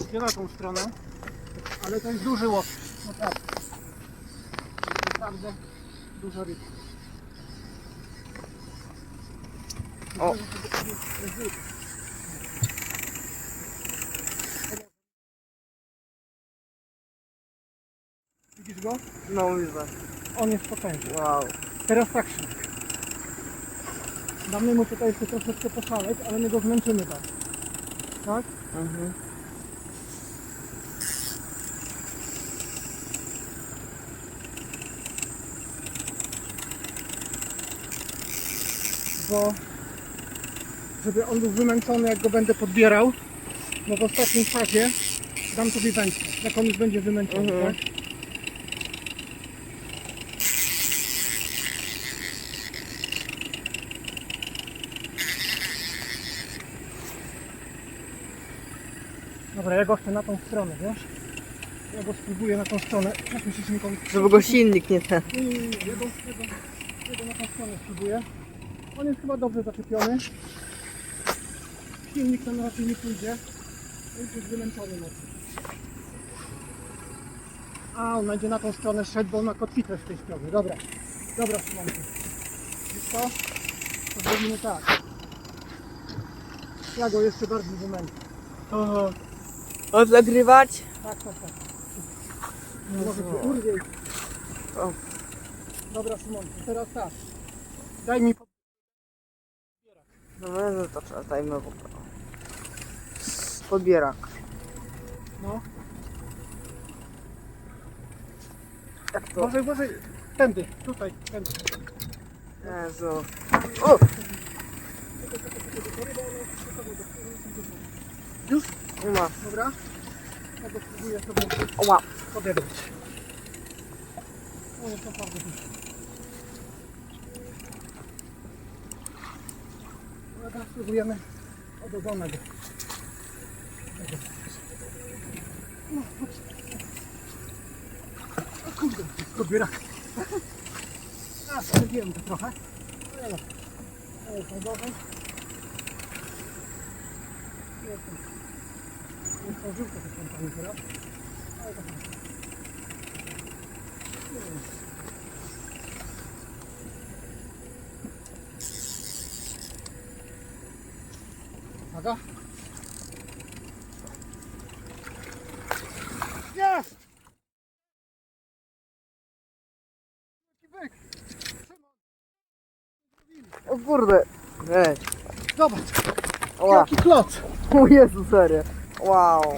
idzie na tą stronę, ale to jest duży łoś. Naprawdę. Naprawdę duża ryba. O. Widzisz go? No widzę. On jest potężny. Wow. Teraz tak Szymek. Damy mu tutaj jeszcze troszeczkę poszaleć, ale my go zmęczymy tak. Tak? Mhm. Bo żeby on był wymęczony jak go będę podbierał, no w ostatniej fazie dam sobie wędkę, jak on już będzie wymęczony, Mhm. tak? Dobra, ja go chcę na tą stronę, wiesz? Ja go spróbuję na tą stronę. Żeby go silnik nie ten. Nie, nie, nie, ja go, ja go, ja go na tą stronę spróbuję. On jest chyba dobrze zaczepiony. Silnik tam raczej nie pójdzie. Już jest wymęczony mocno. A, on będzie na tą stronę szedł, bo on ma kotwicę z tej strony. Dobra, dobra, Szymonku. Wiesz co? To zrobimy tak. Ja go jeszcze bardziej wymęczę. Aha. Odnagrywać? Tak, tak, tak. Może się urwie. O. Dobra, Szymonku, teraz tak. Daj mi po- Dobra, no to trzeba dajmy w ogóle. Podbierak. No. Jak to? Może, może, tędy, tutaj, tędy. Jezu. O! Już? Nie ma. Dobra. Ja go spróbuję sobie Oła. odebrać. O, jest naprawdę duży. Teraz spróbujemy od ogonek. No. O kurde, podbierak. A, sprawdziłem to trochę. Ale no. To teraz. Ale to. Nie. Uwaga. Jest! Byk. O kurde. Ej. Zobacz, jaki kloc. O Jezu, serio. Wow.